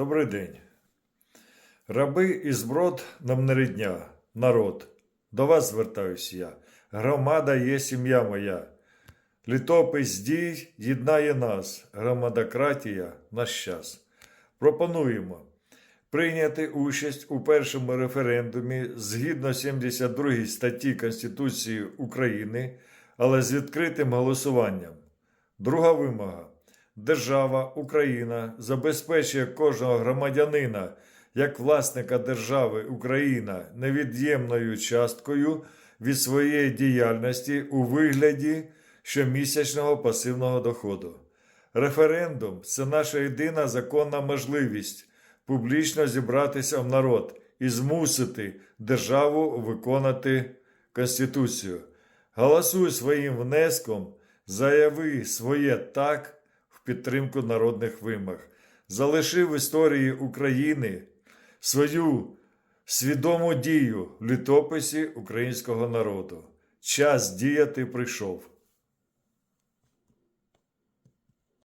Добрий день. Раби і зброд нам не рідня, народ. До вас звертаюсь я. Громада є сім'я моя. Літопис дій єднає нас, громадократія наш час. Пропонуємо прийняти участь у першому референдумі згідно 72 статті Конституції України, але з відкритим голосуванням. Друга вимога. Держава Україна забезпечує кожного громадянина як власника держави Україна невід'ємною часткою від своєї діяльності у вигляді щомісячного пасивного доходу. Референдум це наша єдина законна можливість публічно зібратися в народ і змусити державу виконати Конституцію. Голосуй своїм внеском, заяви своє так підтримку народних вимог. залишив в історії України свою свідому дію в літописі українського народу. Час діяти прийшов.